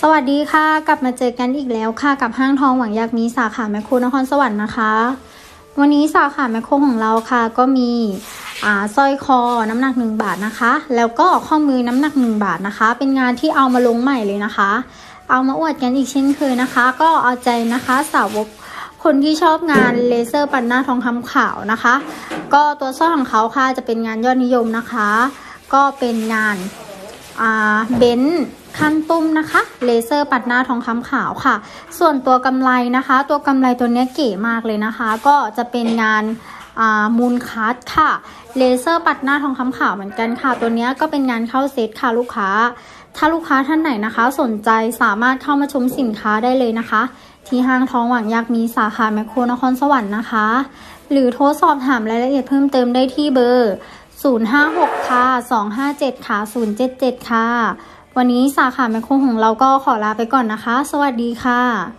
สวัสดีค่ะ กลับมาเจอกันอีกแล้วค่ะ กับห้างทองหวังอยากมีสาขาแมคโครนครสวรรค์นะคะ วันนี้สาขาแมคโครของเราค่ะ ก็มีอ่าสร้อยคอน้ำหนัก 1 บาทนะคะ แล้วก็ข้อมือน้ำหนัก 1 บาทนะคะ เป็นงานที่เอามาลงใหม่เลยนะคะ เอามาอวดกันอีกเช่นเคยนะคะ ก็เอาใจนะคะสาวกคนที่ชอบงานเลเซอร์ปันหน้าทองคำขาวนะคะ ก็ตัวสร้อยของเขาค่ะจะเป็นงานยอดนิยมนะคะ ก็เป็นงาน เบนซ์ขั้นตุ้มนะคะเลเซอร์ปัดหน้าทองคำขาวค่ะ ส่วนตัวกำไรนะคะ ตัวกำไรตัวนี้เก๋มากเลยนะคะ ก็จะเป็นงานมูลคัสค่ะเลเซอร์ปัดหน้าทองคำขาวเหมือนกันค่ะ ตัวนี้ก็เป็นงานเข้าเซตค่ะลูกค้า ถ้าลูกค้าท่านไหนนะคะ สนใจสามารถเข้ามาชมสินค้าได้เลยนะคะ ที่ห้างทองหวังอยากมีสาขาแมคโครนครสวรรค์นะคะ หรือโทรสอบถามรายละเอียดเพิ่มเติมได้ที่เบอร์ 056 ค่ะ 257 ค่ะ 077 ค่ะ วันนี้สาขาแมคโครของเราก็ขอลาไปก่อนนะคะ สวัสดีค่ะ